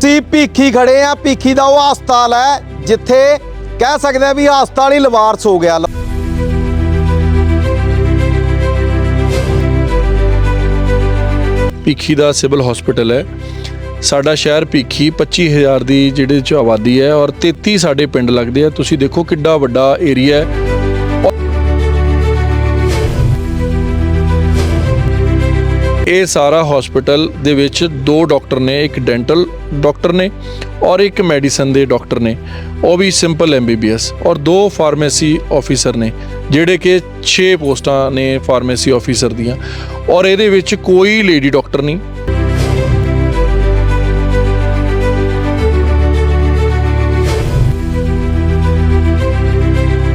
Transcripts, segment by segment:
ਅਸੀਂ ਭੀਖੀ ਖੜੇ ਆ, ਭੀਖੀ ਦਾ ਉਹ ਹਸਪਤਾਲ ਹੈ, ਜਿੱਥੇ ਕਹਿ ਸਕਦੇ ਆ ਵੀ ਹਸਪਤਾਲ ਹੀ ਲਵਾਰਸ ਹੋ ਗਿਆ। ਭੀਖੀ ਦਾ ਸਿਵਲ ਹਸਪੀਟਲ ਹੈ। ਸਾਡਾ ਸ਼ਹਿਰ ਭੀਖੀ 25000 ਦੀ ਜਿਹੜੇ ਚ ਆਬਾਦੀ ਹੈ ਔਰ 33 ਸਾਡੇ ਪਿੰਡ ਲੱਗਦੇ ਆ। ਤੁਸੀਂ ਦੇਖੋ ਕਿੱਡਾ ਵੱਡਾ ਏਰੀਆ ਹੈ। ਇਹ ਸਾਰਾ ਹਸਪੀਟਲ ਦੇ ਵਿੱਚ ਦੋ ਡਾਕਟਰ ਨੇ, ਇੱਕ ਡੈਂਟਲ ਡਾਕਟਰ ਨੇ ਔਰ ਇੱਕ ਮੈਡੀਸਨ ਦੇ ਡਾਕਟਰ ਨੇ। ਉਹ ਵੀ ਸਿੰਪਲ ਐਮਬੀਬੀਐਸ ਔਰ ਦੋ ਫਾਰਮੇਸੀ ਆਫੀਸਰ ਨੇ, ਜਿਹੜੇ ਕਿ 6 ਪੋਸਟਾਂ ਨੇ ਫਾਰਮੇਸੀ ਆਫੀਸਰ ਦੀਆਂ। ਔਰ ਇਹਦੇ ਵਿੱਚ ਕੋਈ ਲੇਡੀ ਡਾਕਟਰ ਨਹੀਂ।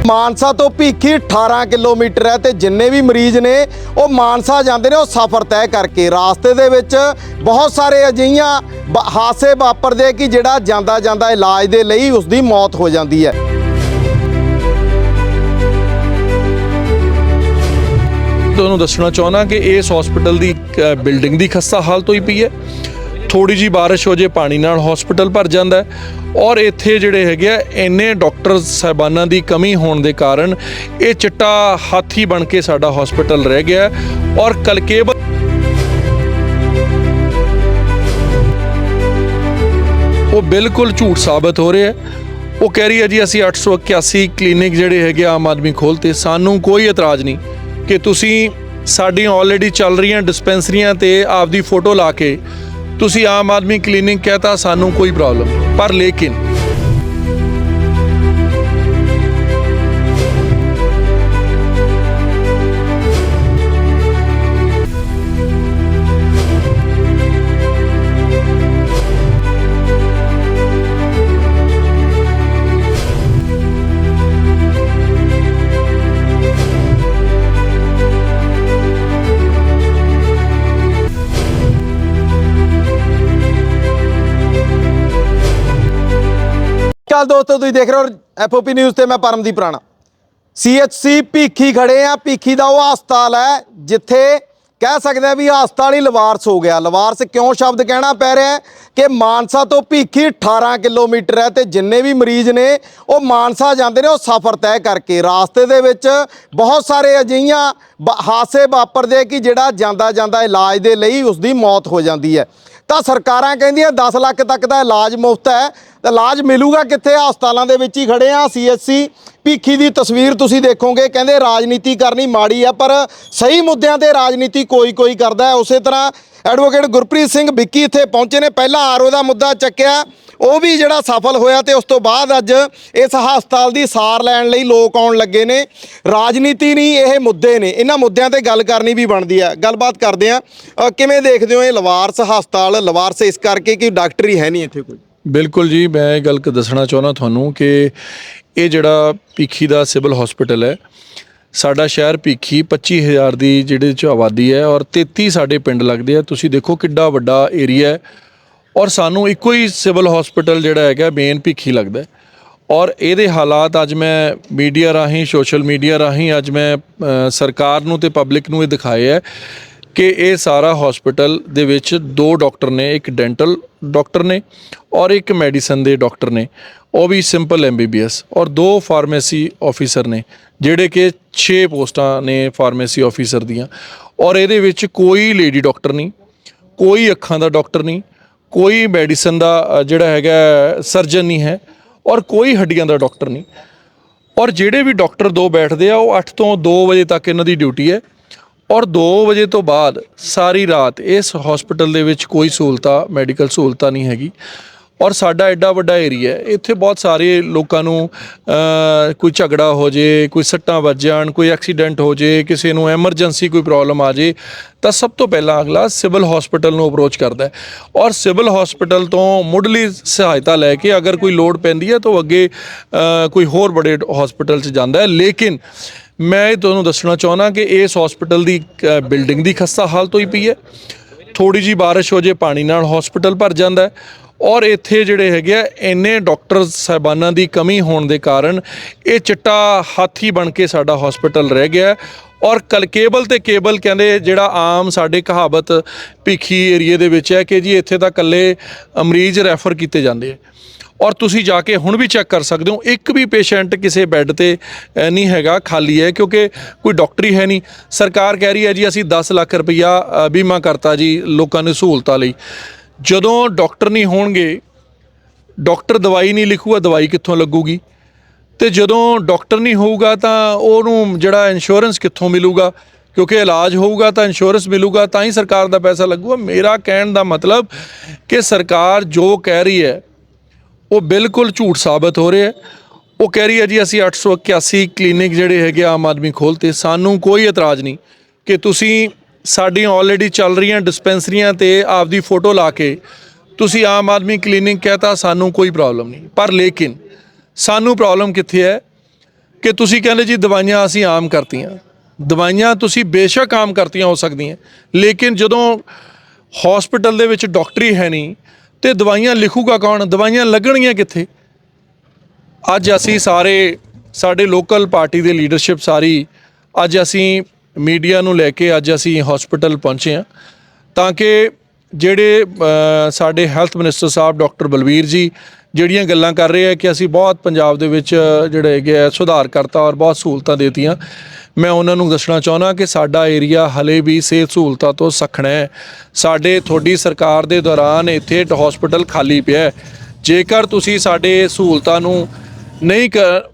ਮਾਨਸਾ ਤੋਂ ਭੀਖੀ 18 ਕਿਲੋਮੀਟਰ ਹੈ ਤੇ ਜਿੰਨੇ ਵੀ ਮਰੀਜ਼ ਨੇ, ਉਹ ਮਾਨਸਾ ਜਾਂਦੇ ਨੇ, ਉਹ ਸਫ਼ਰ ਤੈਅ ਕਰਕੇ। ਰਾਸਤੇ ਦੇ ਵਿੱਚ ਬਹੁਤ ਸਾਰੇ ਅਜਿਹੀਆਂ ਬ- ਹਾਦਸੇ ਵਾਪਰਦੇ ਕਿ ਜਿਹੜਾ ਜਾਂਦਾ ਜਾਂਦਾ ਇਲਾਜ ਦੇ ਲਈ ਉਸ ਦੀ ਮੌਤ ਹੋ ਜਾਂਦੀ ਹੈ। ਤੁਹਾਨੂੰ ਦੱਸਣਾ ਚਾਹੁੰਦਾ ਕਿ ਇਸ ਹਸਪੀਟਲ ਦੀ ਬਿਲਡਿੰਗ ਦੀ ਖਸਤਾ ਹਾਲਤ ਹੋਈ ਪਈ ਹੈ। ਥੋੜੀ ਜੀ ਬਾਰਿਸ਼ ਹੋ ਜੇ ਪਾਣੀ ਨਾਲ ਹਸਪੀਟਲ ਭਰ ਜਾਂਦਾ ਔਰ ਇੱਥੇ ਜਿਹੜੇ ਹੈਗੇ ਆ, ਇੰਨੇ ਡਾਕਟਰ ਸਾਹਿਬਾਨਾਂ ਦੀ ਕਮੀ ਹੋਣ ਦੇ ਕਾਰਨ ਇਹ ਚਿੱਟਾ ਹਾਥੀ ਬਣ ਕੇ ਸਾਡਾ ਹਸਪੀਟਲ ਰਹਿ ਗਿਆ ਔਰ ਕਲਕੇਬਲ ਉਹ ਬਿਲਕੁਲ ਝੂਠ ਸਾਬਤ ਹੋ ਰਿਹਾ ਹੈ। ਉਹ ਕਹਿ ਰਹੀ ਹੈ ਜੀ, ਅਸੀਂ 881 ਕਲੀਨਿਕ ਜਿਹੜੇ ਹੈਗੇ ਆਮ ਆਦਮੀ ਖੋਲਤੇ ਸਾਨੂੰ ਕੋਈ ਇਤਰਾਜ਼ ਨਹੀਂ ਕਿ ਤੁਸੀਂ ਸਾਡੀਆਂ ਆਲਰੇਡੀ ਚੱਲ ਰਹੀਆਂ ਡਿਸਪੈਂਸਰੀਆਂ ਤੇ ਆਪਦੀ ਫੋਟੋ ਲਾ ਕੇ ਤੁਸੀਂ ਆਮ ਆਦਮੀ ਕਲੀਨਿਕ ਕਹਤਾ ਸਾਨੂੰ ਕੋਈ ਪ੍ਰੋਬਲਮ ਪਰ ਲੇਕਿਨ ਚੱਲ ਦੋਸਤੋ, ਤੁਸੀਂ ਦੇਖ ਰਹੇ ਹੋ ਐਫਓਪੀ ਨਿਊਜ਼ ਤੇ ਮੈਂ ਪਰਮਦੀਪ ਰਾਣਾ। ਸੀਐਚਸੀ ਭੀਖੀ ਖੜੇ ਆ। ਭੀਖੀ ਦਾ ਉਹ ਹਸਪਤਾਲ ਹੈ, ਜਿੱਥੇ ਕਹਿ ਸਕਦੇ ਆ ਵੀ ਹਸਪਤਾਲ ਹੀ ਲਵਾਰਸ ਹੋ ਗਿਆ। ਲਵਾਰਸ ਕਿਉਂ ਸ਼ਬਦ ਕਹਿਣਾ ਪੈ ਰਿਹਾ ਕਿ ਮਾਨਸਾ ਤੋਂ ਭੀਖੀ 18 ਕਿਲੋਮੀਟਰ ਹੈ ਤੇ ਜਿੰਨੇ ਵੀ ਮਰੀਜ਼ ਨੇ, ਉਹ ਮਾਨਸਾ ਜਾਂਦੇ ਨੇ, ਉਹ ਸਫ਼ਰ ਤੈਅ ਕਰਕੇ। ਰਾਸਤੇ ਦੇ ਵਿੱਚ ਬਹੁਤ ਸਾਰੇ ਅਜਿਹੀਆਂ ਬ- ਹਾਦਸੇ ਵਾਪਰਦੇ ਕਿ ਜਿਹੜਾ ਜਾਂਦਾ ਜਾਂਦਾ ਇਲਾਜ ਦੇ ਲਈ ਉਸ ਦੀ ਮੌਤ ਹੋ ਜਾਂਦੀ ਹੈ। ਤਾਂ ਸਰਕਾਰਾਂ ਕਹਿੰਦੀਆਂ 10 ਲੱਖ ਤੱਕ ਦਾ ਇਲਾਜ ਮੁਫਤ ਹੈ। ਤਾਂ ਇਲਾਜ ਮਿਲੂਗਾ ਕਿੱਥੇ? ਹਸਪਤਾਲਾਂ ਦੇ ਵਿੱਚ ਹੀ ਖੜੇ ਆ ਸੀਐਚਸੀ ਭੀਖੀ ਦੀ ਤਸਵੀਰ ਤੁਸੀਂ ਦੇਖੋਗੇ। ਕਹਿੰਦੇ ਰਾਜਨੀਤੀ ਕਰਨੀ ਮਾੜੀ ਆ, ਪਰ ਸਹੀ ਮੁੱਦਿਆਂ ਤੇ ਰਾਜਨੀਤੀ ਕੋਈ ਕੋਈ ਕਰਦਾ ਹੈ। ਉਸੇ ਤਰ੍ਹਾਂ ਐਡਵੋਕੇਟ ਗੁਰਪ੍ਰੀਤ ਸਿੰਘ ਵਿੱਕੀ ਇੱਥੇ ਪਹੁੰਚੇ ਨੇ। ਪਹਿਲਾਂ ਆਰਓ ਦਾ ਮੁੱਦਾ ਚੱਕਿਆ। ਉਹ ਵੀ ਜਿਹੜਾ ਸਫਲ ਹੋਇਆ ਤੇ ਉਸ ਤੋਂ ਬਾਅਦ ਅੱਜ ਇਸ ਹਸਪਤਾਲ ਦੀ ਸਾਰ ਲੈਣ ਲਈ ਲੋਕ ਆਉਣ ਲੱਗੇ ਨੇ। ਰਾਜਨੀਤੀ ਨਹੀਂ, ਇਹ ਮੁੱਦੇ ਨੇ। ਇਹਨਾਂ ਮੁੱਦਿਆਂ ਤੇ ਗੱਲ ਕਰਨੀ ਵੀ ਬਣਦੀ ਆ। ਗੱਲਬਾਤ ਕਰਦੇ ਆ। ਕਿਵੇਂ ਦੇਖਦੇ ਹੋ ਇਹ ਲਵਾਰਸ ਹਸਪਤਾਲ? ਲਵਾਰਸ ਇਸ ਕਰਕੇ ਕਿ ਡਾਕਟਰ ਹੀ ਹੈ ਨਹੀਂ ਇੱਥੇ ਕੋਈ? ਬਿਲਕੁਲ ਜੀ, ਮੈਂ ਇਹ ਗੱਲ ਕ- ਦੱਸਣਾ ਚਾਹੁੰਦਾ ਤੁਹਾਨੂੰ ਕਿ ਇਹ ਜਿਹੜਾ ਭੀਖੀ ਦਾ ਸਿਵਲ ਹਸਪੀਟਲ ਹੈ, ਸਾਡਾ ਸ਼ਹਿਰ ਭੀਖੀ 25000 ਦੀ ਜਿਹੜੇ ਚ ਆਬਾਦੀ ਹੈ ਔਰ 33 ਸਾਡੇ ਪਿੰਡ ਲੱਗਦੇ ਆ। ਤੁਸੀਂ ਦੇਖੋ ਕਿੱਡਾ ਵੱਡਾ ਏਰੀਆ ਹੈ। ਔਰ ਸਾਨੂੰ ਇੱਕੋ ਹੀ ਸਿਵਲ ਹਸਪੀਟਲ ਜਿਹੜਾ ਹੈਗਾ, ਮੇਨ ਭਿੱਖੀ ਲੱਗਦਾ ਔਰ ਇਹਦੇ ਹਾਲਾਤ ਅੱਜ ਮੈਂ ਮੀਡੀਆ ਰਾਹੀਂ, ਸੋਸ਼ਲ ਮੀਡੀਆ ਰਾਹੀਂ ਅੱਜ ਮੈਂ ਸਰਕਾਰ ਨੂੰ ਤੇ ਪਬਲਿਕ ਨੂੰ ਇਹ ਦਿਖਾਏ ਹੈ ਕਿ ਇਹ ਸਾਰਾ ਹਸਪੀਟਲ ਦੇ ਵਿੱਚ ਦੋ ਡਾਕਟਰ ਨੇ, ਇੱਕ ਡੈਂਟਲ ਡਾਕਟਰ ਨੇ ਔਰ ਇੱਕ ਮੈਡੀਸਨ ਦੇ ਡਾਕਟਰ ਨੇ। ਉਹ ਵੀ ਸਿੰਪਲ ਐਮਬੀਬੀਐਸ ਔਰ ਦੋ ਫਾਰਮੇਸੀ ਆਫੀਸਰ ਨੇ, ਜਿਹੜੇ ਕਿ 6 ਪੋਸਟਾਂ ਨੇ ਫਾਰਮੇਸੀ ਆਫੀਸਰ ਦੀਆਂ। ਔਰ ਇਹਦੇ ਵਿੱਚ ਕੋਈ ਲੇਡੀ ਡਾਕਟਰ ਨਹੀਂ, ਕੋਈ ਅੱਖਾਂ ਦਾ ਡਾਕਟਰ ਨਹੀਂ ਕੋਈ ਮੈਡੀਸਨ ਦਾ ਜਿਹੜਾ ਹੈਗਾ ਸਰਜਨ ਨਹੀਂ ਹੈ ਔਰ ਕੋਈ ਹੱਡੀਆਂ ਦਾ ਡਾਕਟਰ ਨਹੀਂ। ਔਰ ਜਿਹੜੇ ਵੀ ਡਾਕਟਰ ਦੋ ਬੈਠਦੇ ਆ, ਉਹ 8 ਤੋਂ 2 ਵਜੇ ਤੱਕ ਇਹਨਾਂ ਦੀ ਡਿਊਟੀ ਹੈ। ਔਰ 2 ਵਜੇ ਤੋਂ ਬਾਅਦ ਸਾਰੀ ਰਾਤ ਇਸ ਹਸਪੀਟਲ ਦੇ ਵਿੱਚ ਕੋਈ ਸਹੂਲਤਾਂ ਮੈਡੀਕਲ ਸਹੂਲਤਾਂ ਨਹੀਂ ਹੈਗੀ। ਔਰ ਸਾਡਾ ਐਡਾ ਵੱਡਾ ਏਰੀਆ ਹੈ ਇੱਥੇ ਬਹੁਤ ਸਾਰੇ ਲੋਕਾਂ ਨੂੰ ਕੋਈ ਝਗੜਾ ਹੋ ਜੇ ਕੋਈ ਸੱਟਾਂ ਵੱਜ ਜਾਣ ਕੋਈ ਐਕਸੀਡੈਂਟ ਹੋ ਜੇ ਕਿਸੇ ਨੂੰ ਐਮਰਜੈਂਸੀ ਕੋਈ ਪ੍ਰੋਬਲਮ ਆ ਜੇ ਤਾਂ ਸਭ ਤੋਂ ਪਹਿਲਾਂ ਅਗਲਾ ਸਿਵਲ ਹਸਪੀਟਲ ਨੂੰ ਅਪਰੋਚ ਕਰਦਾ ਹੈ। ਔਰ ਸਿਵਲ ਹਸਪੀਟਲ ਤੋਂ ਮੁੱਢਲੀ ਸਹਾਇਤਾ ਲੈ ਕੇ ਅਗਰ ਕੋਈ ਲੋੜ ਪੈਂਦੀ ਹੈ ਤਾਂ ਉਹ ਅੱਗੇ ਕੋਈ ਹੋਰ ਬੜੇ ਹਸਪੀਟਲ 'ਚ ਜਾਂਦਾ ਹੈ। ਲੇਕਿਨ ਮੈਂ ਇਹ ਤੁਹਾਨੂੰ ਦੱਸਣਾ ਚਾਹੁੰਦਾ ਕਿ ਇਸ ਹਸਪੀਟਲ ਦੀ ਅ, ਬਿਲਡਿੰਗ ਦੀ ਖਸਤਾ ਹਾਲਤ ਹੋਈ ਪਈ ਹੈ। ਥੋੜੀ ਜੀ ਬਾਰਿਸ਼ ਹੋ ਜੇ ਪਾਣੀ ਨਾਲ ਹਸਪੀਟਲ ਭਰ ਜਾਂਦਾ ਹੈ। ਔਰ ਇੱਥੇ ਜਿਹੜੇ ਹੈਗੇ ਆ, ਇੰਨੇ ਡਾਕਟਰ ਸਾਹਿਬਾਨਾਂ ਦੀ ਕਮੀ ਹੋਣ ਦੇ ਕਾਰਨ ਇਹ ਚਿੱਟਾ ਹਾਥੀ ਬਣ ਕੇ ਸਾਡਾ ਹਸਪੀਟਲ ਰਹਿ ਗਿਆ ਔਰ ਕਲ ਕੇਬਲ ਤੇ ਕੇਬਲ ਕਹਿੰਦੇ ਜਿਹੜਾ ਆਮ ਸਾਡੇ ਕਹਾਵਤ ਭਿੱਖੀ ਏਰੀਏ ਦੇ ਵਿੱਚ ਹੈ ਕਿ ਜੀ ਇੱਥੇ ਤਾਂ ਕੱਲੇ ਮਰੀਜ਼ ਰੈਫਰ ਕੀਤੇ ਜਾਂਦੇ ਆ। ਔਰ ਤੁਸੀਂ ਜਾ ਕੇ ਹੁਣ ਵੀ ਚੈੱਕ ਕਰ ਸਕਦੇ ਹੋ, ਇੱਕ ਵੀ ਪੇਸ਼ੈਂਟ ਕਿਸੇ ਬੈੱਡ ਤੇ ਨਹੀਂ ਹੈਗਾ, ਖਾਲੀ ਹੈ, ਕਿਉਂਕਿ ਕੋਈ ਡਾਕਟਰੀ ਹੈ ਨਹੀਂ। ਸਰਕਾਰ ਕਹਿ ਰਹੀ ਹੈ ਜੀ, ਅਸੀਂ 10 ਲੱਖ ਰੁਪਈਆ ਬੀਮਾ ਕਰਤਾ ਜੀ ਲੋਕਾਂ ਨੂੰ ਸਹੂਲਤਾਂ ਲਈ। ਜਦੋਂ ਡਾਕਟਰ ਨਹੀਂ ਹੋਣਗੇ, ਡਾਕਟਰ ਦਵਾਈ ਨਹੀਂ ਲਿਖੂਗਾ, ਦਵਾਈ ਕਿੱਥੋਂ ਲੱਗੂਗੀ? ਤੇ ਜਦੋਂ ਡਾਕਟਰ ਨਹੀਂ ਹੋਊਗਾ ਤਾਂ ਉਹਨੂੰ ਜਿਹੜਾ ਇੰਸ਼ੋਰੈਂਸ ਕਿੱਥੋਂ ਮਿਲੂਗਾ? ਕਿਉਂਕਿ ਇਲਾਜ ਹੋਊਗਾ ਤਾਂ ਇੰਸ਼ੋਰੈਂਸ ਮਿਲੂਗਾ, ਤਾਂ ਹੀ ਸਰਕਾਰ ਦਾ ਪੈਸਾ ਲੱਗੂਗਾ। ਮੇਰਾ ਕਹਿਣ ਦਾ ਮਤਲਬ ਕਿ ਸਰਕਾਰ ਜੋ ਕਹਿ ਰਹੀ ਹੈ, ਉਹ ਬਿਲਕੁਲ ਝੂਠ ਸਾਬਤ ਹੋ ਰਿਹਾ ਹੈ। ਉਹ ਕਹਿ ਰਹੀ ਹੈ ਜੀ, ਅਸੀਂ 881 ਕਲੀਨਿਕ ਜਿਹੜੇ ਹੈਗੇ ਆਮ ਆਦਮੀ ਖੋਲਤੇ ਸਾਨੂੰ ਕੋਈ ਇਤਰਾਜ਼ ਨਹੀਂ ਕਿ ਤੁਸੀਂ ਸਾਡੀਆਂ ਆਲਰੇਡੀ ਚੱਲ ਰਹੀਆਂ ਡਿਸਪੈਂਸਰੀਆਂ ਤੇ ਆਪਦੀ ਫੋਟੋ ਲਾ ਕੇ ਤੁਸੀਂ ਆਮ ਆਦਮੀ ਕਲੀਨਿਕ ਕਹਤਾ, ਸਾਨੂੰ ਕੋਈ ਪ੍ਰੋਬਲਮ ਨਹੀਂ। ਪਰ ਲੇਕਿਨ ਸਾਨੂੰ ਪ੍ਰੋਬਲਮ ਕਿੱਥੇ ਹੈ? ਕਿ ਤੁਸੀਂ ਕਹਿੰਦੇ ਜੀ ਦਵਾਈਆਂ ਅਸੀਂ ਆਮ ਕਰਤੀਆਂ। ਦਵਾਈਆਂ ਤੁਸੀਂ ਬੇਸ਼ੱਕ ਆਮ ਕਰਤੀਆਂ ਹੋ ਸਕਦੀਆਂ। ਲੇਕਿਨ ਜਦੋਂ ਹਸਪੀਟਲ ਦੇ ਵਿੱਚ ਡਾਕਟਰੀ ਹੈ ਨਹੀਂ, ਤੇ ਦਵਾਈਆਂ ਲਿਖੂਗਾ ਕੌਣ? ਦਵਾਈਆਂ ਲੱਗਣਗੀਆਂ ਕਿੱਥੇ? ਅੱਜ ਅਸੀਂ ਸਾਰੇ, ਸਾਡੇ ਲੋਕਲ ਪਾਰਟੀ ਦੇ ਲੀਡਰਸ਼ਿਪ ਸਾਰੀ, ਅੱਜ ਅਸੀਂ ਮੀਡੀਆ ਨੂੰ ਲੈ ਕੇ ਅੱਜ ਅਸੀਂ ਹਸਪੀਟਲ ਪਹੁੰਚੇ ਹਾਂ। ਤਾਂ ਕਿ ਜਿਹੜੇ ਸਾਡੇ health minister sahib doctor Balvir ji ਜਿਹੜੀਆਂ ਗੱਲਾਂ ਕਰ ਰਹੇ ਆ ਕਿ ਅਸੀਂ ਬਹੁਤ ਪੰਜਾਬ ਦੇ ਵਿੱਚ ਜਿਹੜੇ ਹੈਗੇ ਆ, ਸੁਧਾਰ ਕਰਤਾ ਔਰ ਬਹੁਤ ਸਹੂਲਤਾਂ ਦੇਤੀਆਂ। ਮੈਂ ਉਹਨਾਂ ਨੂੰ ਦੱਸਣਾ ਚਾਹੁੰਦਾ ਕਿ ਸਾਡਾ ਏਰੀਆ ਹਲੇ ਵੀ ਸਿਹਤ ਸਹੂਲਤਾਂ ਤੋਂ ਸਖਣਾ ਹੈ। ਸਾਡੇ, ਤੁਹਾਡੀ ਸਰਕਾਰ ਦੇ ਦੌਰਾਨ ਇੱਥੇ ਹਸਪੀਟਲ ਖਾਲੀ ਪਿਆ ਜੇਕਰ ਤੁਸੀਂ ਸਾਡੇ ਸਹੂਲਤਾਂ ਨੂੰ ਨਹੀਂ ਕ-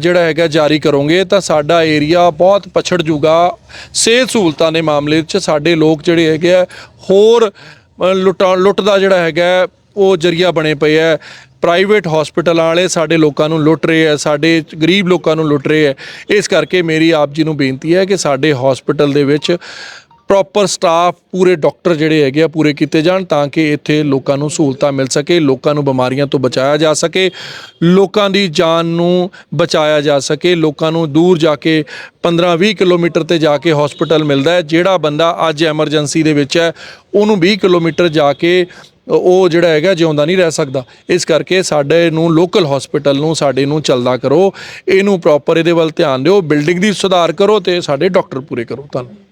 ਜਿਹੜਾ ਹੈਗਾ ਜਾਰੀ ਕਰੋਗੇ ਤਾਂ ਸਾਡਾ ਏਰੀਆ ਬਹੁਤ ਪਛੜ ਜੂਗਾ ਸਿਹਤ ਸਹੂਲਤਾਂ ਦੇ ਮਾਮਲੇ 'ਚ ਸਾਡੇ ਲੋਕ ਜਿਹੜੇ ਹੈਗੇ ਆ ਹੋਰ ਅ, ਲੁੱਟ ਦਾ ਜਿਹੜਾ ਹੈਗਾ ਉਹ ਜਰੀਆ ਬਣੇ ਪਏ ਆ। ਪ੍ਰਾਈਵੇਟ ਹਸਪੀਟਲਾਂ ਵਾਲੇ ਸਾਡੇ ਲੋਕਾਂ ਨੂੰ ਲੁੱਟ ਰਹੇ ਆ ਸਾਡੇ ਗਰੀਬ ਲੋਕਾਂ ਨੂੰ ਲੁੱਟ ਰਹੇ ਆ। ਇਸ ਕਰਕੇ ਮੇਰੀ ਆਪ ਜੀ ਨੂੰ ਬੇਨਤੀ ਹੈ ਕਿ ਸਾਡੇ ਹਸਪੀਟਲ ਦੇ ਵਿੱਚ ਪ੍ਰੋਪਰ ਸਟਾਫ ਪੂਰੇ ਡਾਕਟਰ ਜਿਹੜੇ ਹੈਗੇ ਆ, ਪੂਰੇ ਕੀਤੇ ਜਾਣ ਤਾਂ ਕਿ ਇੱਥੇ ਲੋਕਾਂ ਨੂੰ ਸਹੂਲਤਾਂ ਮਿਲ ਸਕੇ, ਲੋਕਾਂ ਨੂੰ ਬਿਮਾਰੀਆਂ ਤੋਂ ਬਚਾਇਆ ਜਾ ਸਕੇ, ਲੋਕਾਂ ਦੀ ਜਾਨ ਨੂੰ ਬਚਾਇਆ ਜਾ ਸਕੇ, ਲੋਕਾਂ ਨੂੰ ਦੂਰ ਜਾ ਕੇ 15-20 ਕਿਲੋਮੀਟਰ ਤੇ ਜਾ ਕੇ ਹਸਪੀਟਲ ਮਿਲਦਾ ਹੈ। ਜਿਹੜਾ ਬੰਦਾ ਅੱਜ ਐਮਰਜੈਂਸੀ ਦੇ ਵਿੱਚ ਹੈ, ਉਹਨੂੰ 20 ਕਿਲੋਮੀਟਰ ਜਾ ਕੇ ਉਹ ਜਿਹੜਾ ਹੈਗਾ ਜਿਉਂਦਾ ਨਹੀਂ ਰਹਿ ਸਕਦਾ। ਇਸ ਕਰਕੇ ਸਾਡੇ ਨੂੰ ਲੋਕਲ ਹਸਪੀਟਲ ਨੂੰ, ਸਾਡੇ ਨੂੰ ਚੱਲਦਾ ਕਰੋ, ਇਹਨੂੰ ਪ੍ਰੋਪਰ ਇਹਦੇ ਵੱਲ ਧਿਆਨ ਦਿਓ ਬਿਲਡਿੰਗ ਦੀ ਸੁਧਾਰ ਕਰੋ ਤੇ ਸਾਡੇ ਡਾਕਟਰ ਪੂਰੇ ਕਰੋ। ਧੰਨਵਾਦ।